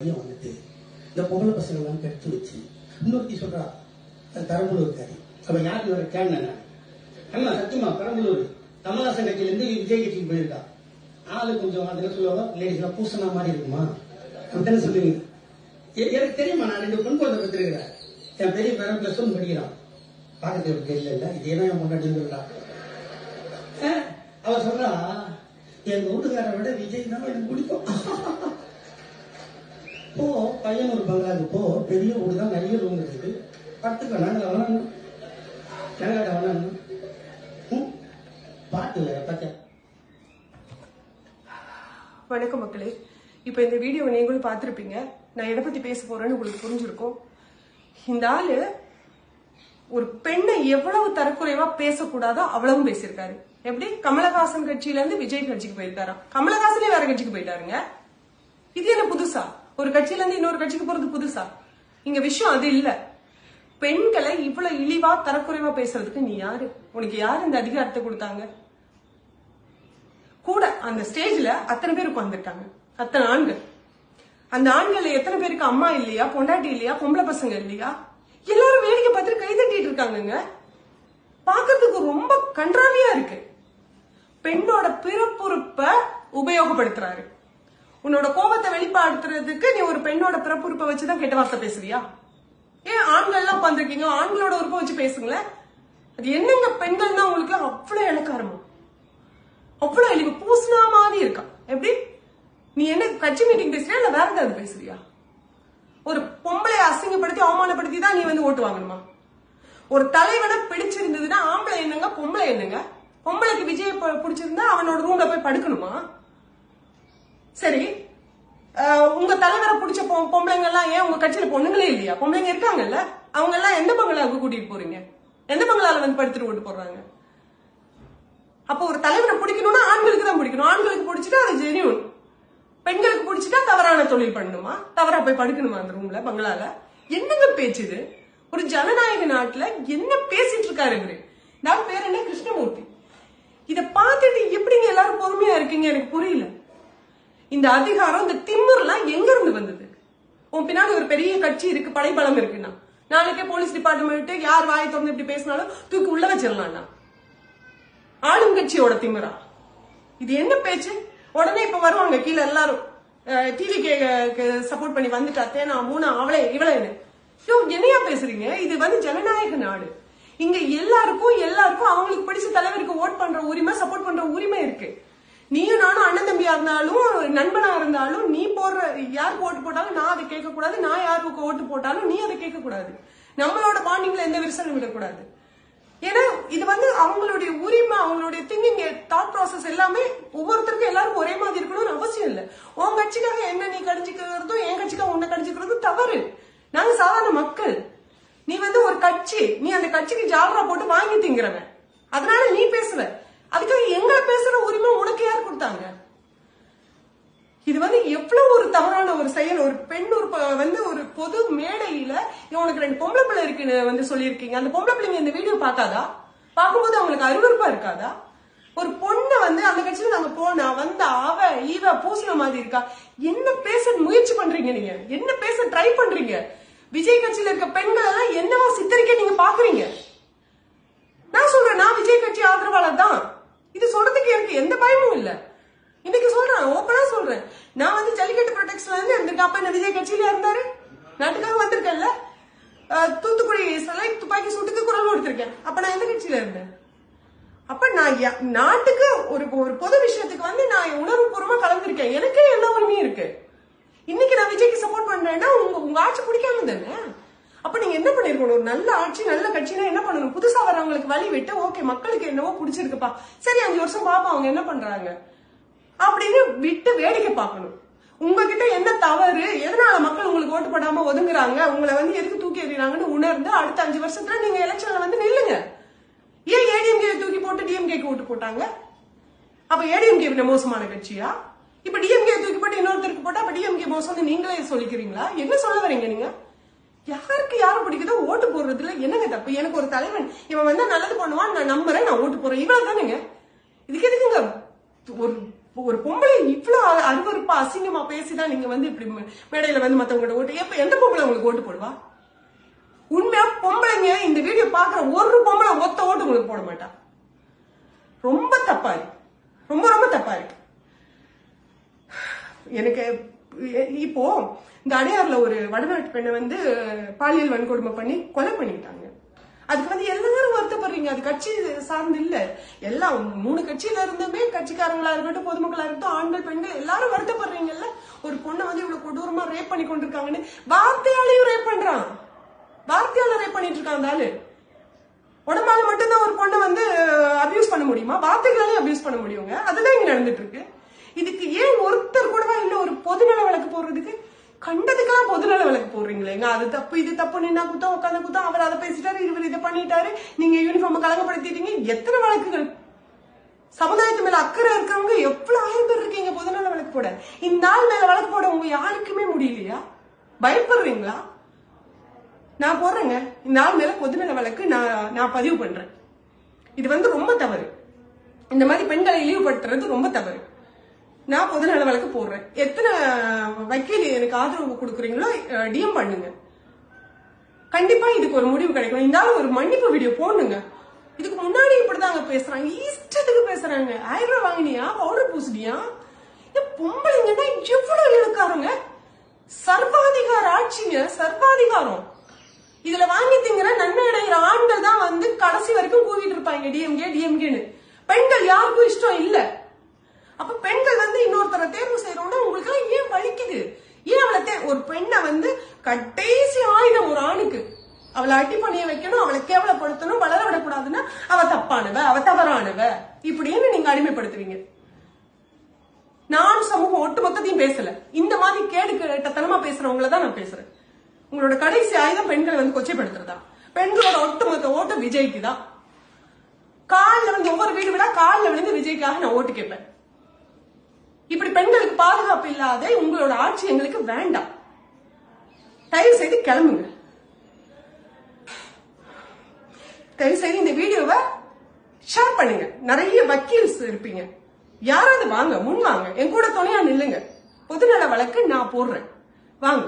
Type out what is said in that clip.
பையன் வந்துட்டு இந்த பொம்பளை பசங்கள்லாம் கெடுத்து வச்சு இன்னொருத்தி சொல்றா அது பெரம்பலூர்காரி அப்ப யாருக்கு வர கேட்டேன் அம்மா சத்தியமா பெரம்பலூர். கமலஹாசன் கட்சியிலேருந்து விஜய் கட்சிக்கு போயிருக்கா. ஆளு கொஞ்சம் அதில் சொல்லுவாங்க லேடிஸ்லாம் பூசணா மாதிரி இருக்குமா? அப்படின்னு சொல்லுவீங்க. எனக்கு தெரியுமா நான் ரெண்டு பொன் குழந்தை பெற்றிருக்கிறேன். என் பெரிய பேரன் பிளஸ் ஒன் படிக்கிறான். பார்க்கறதுக்கு இல்லை இல்லை. இதே தான் என் முன்னாடி சொல்றா. அவ சொல்றா எங்க வீட்டுக்காரை விட விஜய் தான் எனக்கு பிடிக்கும். பையன் ஒரு பங்களாவுக்கு போ பெரிய வீடு தான் நிறைய ரூம் இருக்கு படுத்துக்க நாங்கள் பாட்டு வேற வணக்கம் மக்களே. இப்போ இந்த வீடியோவை நீங்களும் பார்த்துருப்பீங்க. நான் எதை பற்றி பேச போறேன்னு உங்களுக்கு புரிஞ்சிருக்கும். இந்த ஆள் ஒரு பெண்ணை எவ்வளவு தரக்குறைவா பேசக்கூடாதோ அவ்வளவும் பேசியிருக்காரு. எப்படி? கமலஹாசன் கட்சியில இருந்து விஜய் கட்சிக்கு போயிருக்காராம். கமலஹாசனே வேற கட்சிக்கு போயிட்டாருங்க. இது என்ன புதுசா? ஒரு கட்சியில இருந்து இன்னொரு கட்சிக்கு போறது புதுசா? இங்க விஷயம் அது இல்ல. பெண்களை இவ்வளவு இழிவா தரக்குறைவா பேசுறதுக்கு நீ யாரு? உனக்கு யாரு இந்த அதிகாரத்தை கொடுத்தாங்க? கூட அந்த ஸ்டேஜ்ல அத்தனை பேர் உட்கார்ந்துருக்காங்க அத்தனை ஆண்கள். அந்த ஆண்கள் எத்தனை பேருக்கு அம்மா இல்லையா பொண்டாட்டி இல்லையா பொம்பளை பசங்க இல்லையா? எல்லாரும் வேடிக்கை பார்த்துட்டு கை தட்டிட்டு இருக்காங்கங்க. பாக்குறதுக்கு ரொம்ப கன்றாவியா இருக்கு. பெண்ணோட பிறப்புறுப்ப உபயோகப்படுத்துறாரு. உன்னோட கோபத்தை வெளிப்படுத்துறதுக்கு நீ ஒரு பெண்ணோட பிறப்புறுப்பை வச்சுதான் கெட்ட வார்த்தை பேசுவியா? ஏன் ஆண்கள் எல்லாம் உட்காந்துருக்கீங்க ஆண்களோட உறுப்பை வச்சு பேசுங்களேன். அது என்னங்க பெண்கள்னா உங்களுக்கு அவ்வளவு இலக்காரமா அவ்வளவு இழிவு. பூசினா மாதிரி இருக்கா? எப்படி? நீ என்ன கட்சி மீட்டிங் பேசுறியா? இல்ல வேற ஏதாவது பேசுறியா? ஒரு பொம்பளை அசிங்கப்படுத்தி அவமானப்படுத்தி தான் நீ வந்து ஓட்டு வாங்கணுமா? ஒரு தலைவனை பிடிச்சிருந்ததுன்னா ஆம்பளை என்னங்க பொம்பளை என்னங்க? பொம்பளைக்கு விஜய் பிடிச்சிருந்தா அவனோட ரூம்ல போய் படுக்கணுமா? சரி உங்க தலைவரை பிடிச்ச பொ- பொம்பளைங்க எல்லாம் ஏன் உங்க கட்சியில பொண்ணுங்களே இல்லையா? பொம்பளைங்க இருக்காங்கல்ல. அவங்க எல்லாம் எந்த பங்களாவுக்கு கூட்டிட்டு போறீங்க? எந்த பங்களால வந்து படுத்துட்டு ஓட்டு போடுறாங்க? அப்போ ஒரு தலைவரை பிடிக்கணும்னா ஆண்களுக்கு தான் பிடிக்கணும். ஆண்களுக்கு பிடிச்சிட்டா அது ஜெனியூன் பெண்களுக்கு பிடிச்சிட்டா தவறான தொழில் பண்ணணுமா? தவறா போய் படுக்கணுமா அந்த ரூம்ல பங்களால? என்னங்க பேச்சு இது? ஒரு ஜனநாயக நாட்டுல என்ன பேசிட்டு இருக்காரு இவரு? நான் பேர் என்ன? கிருஷ்ணமூர்த்தி. இத பார்த்துட்டு எப்படிங்க எல்லாரும் பொறுமையா இருக்கீங்க? எனக்கு புரியல. இந்த அதிகாரம் இந்த திமிர்லாம் எங்க இருந்து வந்தது? உன் பின்னாடி ஒரு பெரிய கட்சி இருக்கு படைபலம் இருக்குன்னா. நாளைக்கே போலீஸ் டிபார்ட்மெண்ட் யார் வாயை திறந்து இப்படி பேசினாலும் தூக்கி உள்ள வச்சிடலாம்னா ஆளுங்கட்சியோட திமிரா? இது என்ன பேச்சு? உடனே இப்ப வருவாங்க கீழே எல்லாரும். டிவி சப்போர்ட் பண்ணி வந்துட்டாத்தே நான் மூணு அவளே இவளேன்னு. யோ என்னையா பேசுறீங்க? இது வந்து ஜனநாயக நாடு. இங்க எல்லாருக்கும் எல்லாருக்கும் அவங்களுக்கு பிடிச்ச தலைவருக்கு ஓட் பண்ற உரிமை சப்போர்ட் பண்ற உரிமை இருக்கு. நீயும் நானும் அண்ணன் தம்பியா இருந்தாலும் நண்பனா இருந்தாலும் நீ போடுற யார் ஓட்டு போட்டாலும் நான் அதை கேட்க கூடாது நான் யாருக்கு ஓட்டு போட்டாலும் நீ அதை கேட்க கூடாது நம்மளோட பாண்டிங்ல எந்த விரிசலும் விடக்கூடாது. ஏன்னா இது வந்து அவங்களுடைய உரிமை அவங்களுடைய திங்கிங் தாட் ப்ராசஸ் எல்லாமே ஒவ்வொருத்தருக்கும் எல்லாருக்கும் ஒரே மாதிரி இருக்கணும்னு அவசியம் இல்ல. உன் கட்சிக்காக என்ன நீ கடிச்சிக்கிறதும் என் கட்சிக்காக உன்னை கடிச்சிக்கிறதும் தவறு. நாங்க சாதாரண மக்கள். நீ வந்து ஒரு கட்சி நீ அந்த கட்சிக்கு ஜாலரா போட்டு வாங்கி திங்கிறவன். அதனால நீ பேசுவ. அதுக்காக எங்களை பேசுற உரிமை உனக்கு யார் கொடுத்தாங்க? இது வந்து எவ்வளவு ஒரு தவறான ஒரு செயல் ஒரு பெண் ஒரு வந்து ஒரு பொது மேடையில உனக்கு ரெண்டு பொம்பளை பிள்ளை இருக்குன்னு வந்து சொல்லியிருக்கீங்க. அந்த பொம்பளை பிள்ளைங்க இந்த வீடியோ பார்க்காதா? பார்க்கும்போது அவங்களுக்கு அருவருப்பா இருக்காதா? ஒரு பொண்ணு வந்து அந்த கட்சியில நாங்க போனா வந்த அவ ஈவ பூசின மாதிரி இருக்கா? என்ன பேச முயற்சி பண்றீங்க நீங்க? என்ன பேச ட்ரை பண்றீங்க? விஜய் கட்சியில இருக்க பெண்கள் எல்லாம் என்னவோ சித்தரிக்க நீங்க பாக்குறீங்க? நான் சொல்றேன் நான் விஜய் கட்சி ஆதரவாளர் தான். இது சொல்றதுக்கு எனக்கு எந்த பயமும் இல்ல. இன்னைக்கு சொல்றேன் ஓப்பனா சொல்றேன். நான் வந்து ஜல்லிக்கட்டு ப்ரொடெக்ஷன்ல இருந்து இருந்திருக்கேன் அப்ப என்ன விஜய் கட்சியில இருந்தாரு? நாட்டுக்காக வந்திருக்கேன்ல? தூத்துக்குடி சிலை துப்பாக்கி சூட்டுக்கு குரல் கொடுத்திருக்கேன். அப்ப நான் எந்த கட்சியில இருந்தேன்? அப்ப நான் யா- நாட்டுக்கு ஒரு ஒரு பொது விஷயத்துக்கு வந்து நான் உணர்வுபூர்வமா கலந்துருக்கேன். எனக்கே எல்லா உரிமையும் இருக்கு. இன்னைக்கு நான் விஜய்க்கு சப்போர்ட் பண்றேன்னா உங்க உங்க ஆட்சி பிடிக்காம தானே? அப்ப நீங்க என்ன பண்ணிருக்கணும்? ஒரு நல்ல ஆட்சி நல்ல கட்சினா என்ன பண்ணணும்? புதுசா வரவங்களுக்கு வழி விட்டு ஓகே மக்களுக்கு என்னவோ பிடிச்சிருக்குப்பா. சரி அஞ்சு வருஷம் பாப்பா அவங்க என்ன பண்றாங்க? அப்படின்னு விட்டு வேடிக்கை பார்க்கணும். உங்ககிட்ட என்ன தவறு? எதனால மக்கள் உங்களுக்கு ஓட்டு போடாம ஒதுங்குறாங்க? உங்களை வந்து எதுக்கு தூக்கி எறிகிறாங்கன்னு உணர்ந்து அடுத்த அஞ்சு வருஷத்துல நீங்க எலெக்ஷன்ல வந்து நில்லுங்க. ஏன் ஏடிஎம்கே தூக்கி போட்டு டிஎம்கேக்கு ஓட்டு போட்டாங்க? அப்ப ஏடிஎம்கே மோசமான கட்சியா? இப்ப டிஎம்கே தூக்கி போட்டு இன்னொருத்தருக்கு போட்டா அப்ப டிஎம்கே மோசம்னு நீங்களே சொல்லிக்கிறீங்களா? என்ன சொல்ல வரீங்க நீங்க? யாருக்கு யாரும் பிடிக்குதோ ஓட்டு போடுறதுல என்னங்க தப்பு? எனக்கு ஒரு தலைவன் இவன் வந்து நல்லது பண்ணுவான் நான் நம்புறேன் நான் ஓட்டு போறேன் இவ்வளவு தானேங்க இதுக்கு எதுக்குங்க? ஒரு ஒரு பொம்பளை இவ்வளவு அ- அசிங்கமா பேசிதான் நீங்க வந்து இப்படி மேடையில வந்து மத்தவங்க ஓட்டு எப்ப எந்த பொம்பளை உங்களுக்கு ஓட்டு போடுவா? உண்மையா பொம்பளைங்க இந்த வீடியோ பாக்குற ஒரு பொம்பளை ஒத்த ஓட்டு உங்களுக்கு போட மாட்டா. ரொம்ப தப்பா இருக்கு. ரொம்ப ரொம்ப தப்பா இருக்கு. எனக்கு இப்போ இந்த அடையாறுல ஒரு வடநாட்டு பெண்ணை வந்து பாலியல் வன்கொடுமை பண்ணி கொலை பண்ணிட்டாங்க அதுக்கு வந்து எல்லாரும் வருத்தப்படுறீங்க. அது கட்சி சார்ந்து இல்ல. எல்லாம் மூணு கட்சியில இருந்துமே கட்சிக்காரங்களா இருக்கட்டும் பொதுமக்களா இருக்கட்டும் ஆண்கள் பெண்கள் எல்லாரும் வருத்தப்படுறீங்கல்ல? ஒரு பொண்ணை வந்து இவ்வளவு கொடூரமா ரேப் பண்ணி கொண்டிருக்காங்கன்னு வார்த்தையாலையும் ரேப் பண்றான். வார்த்தையால ரேப் பண்ணிட்டு இருக்கான் அந்த ஆளு. உடம்பால மட்டும்தான் ஒரு பொண்ணை வந்து அபியூஸ் பண்ண முடியுமா? வார்த்தைகளாலையும் அபியூஸ் பண்ண முடியுங்க. அதுதான் இங்க நடந்துட்டு இருக்கு. இதுக்கு ஏன் ஒருத்தர் பொதுநல வழக்கு போடுறதுக்கு? கண்டதுக்கெல்லாம் பொதுநல வழக்கு போடுறீங்களேங்க அது தப்பு இது தப்பு நின்னா குத்தம் உட்காந்து குத்தம் அவர் அதை பேசிட்டாரு இவர் இதை பண்ணிட்டாரு நீங்க யூனிஃபார்ம் கலங்கப்படுத்திட்டீங்க எத்தனை வழக்குகள்? சமுதாயத்து மேல அக்கறை இருக்கிறவங்க எவ்வளவு ஆயிரம் பேர் இருக்கீங்க பொதுநல வழக்கு போட? இந்த நாள் மேல வழக்கு போட உங்க யாருக்குமே முடியலையா? பயப்படுறீங்களா? நான் போடுறேங்க. இந்த நாள் மேல பொதுநல வழக்கு நான் நான் பதிவு பண்றேன். இது வந்து ரொம்ப தவறு. இந்த மாதிரி பெண்களை இழிவுபடுத்துறது ரொம்ப தவறு. நான் பொதுநல வழக்கு போடுறேன். எத்தனை வக்கீல் எனக்கு ஆதரவு கொடுக்குறீங்களோ டிஎம் பண்ணுங்க. கண்டிப்பா இதுக்கு ஒரு முடிவு கிடைக்கும் இந்தாலும் ஒரு மன்னிப்பு வீடியோ போடணுங்க இதுக்கு முன்னாடி இப்படிதாங்க பேசுறாங்க. இஷ்டத்துக்கு பேசுறாங்க. ஆயிரம் ரூபாய் வாங்கினியா? பவுடர் பூசினியா? பொம்பளைங்கன்னா எவ்வளவு இழுக்காருங்க? சர்வாதிகார ஆட்சிங்க சர்வாதிகாரம். இதுல வாங்கி திங்கிற நன்மை அடைகிற ஆண்கள் தான் வந்து கடைசி வரைக்கும் கூவிட்டு இருப்பாங்க. டிஎம்கே டிஎம்கேன்னு பெண்கள் யாருக்கும் இஷ்டம் இல்லை. அப்ப பெண்கள் வந்து இன்னொருத்தரை தேர்வு செய்யறோம்னா உங்களுக்கு எல்லாம் ஏன் வலிக்குது? ஏன் அவளை தே- ஒரு பெண்ணை வந்து கடைசி ஆயுதம் ஒரு ஆணுக்கு அவளை அடி பண்ணிய வைக்கணும் அவளை கேவலப்படுத்தணும் வளர விடக்கூடாதுன்னா அவ தப்பானவ அவ தவறானவ? இப்படின்னு நீங்க அடிமைப்படுத்துவீங்க. நான் சமூகம் ஒட்டு மொத்தத்தையும் பேசல. இந்த மாதிரி கேடு கேட்டத்தனமா பேசுறவங்கள தான் நான் பேசுறேன். உங்களோட கடைசி ஆயுதம் பெண்களை வந்து கொச்சைப்படுத்துறதா? பெண்களோட ஒட்டுமொத்த ஓட்டு விஜய்க்கு தான். காலில் வந்து ஒவ்வொரு வீடு விட காலில் விழுந்து விஜய்க்காக நான் ஓட்டு கேட்பேன். இப்படி பெண்களுக்கு பாதுகாப்பு இல்லாத உங்களோட ஆட்சி எங்களுக்கு வேண்டாம். தயவு செய்து கிளம்புங்க. தயவு செய்து இந்த வீடியோவை ஷேர் பண்ணுங்க. நிறைய வக்கீல்ஸ் இருப்பீங்க. யாராவது வாங்க முன் வாங்க. என் கூட துணையா நில்லுங்க. பொதுநல வழக்கு நான் போடுறேன். வாங்க.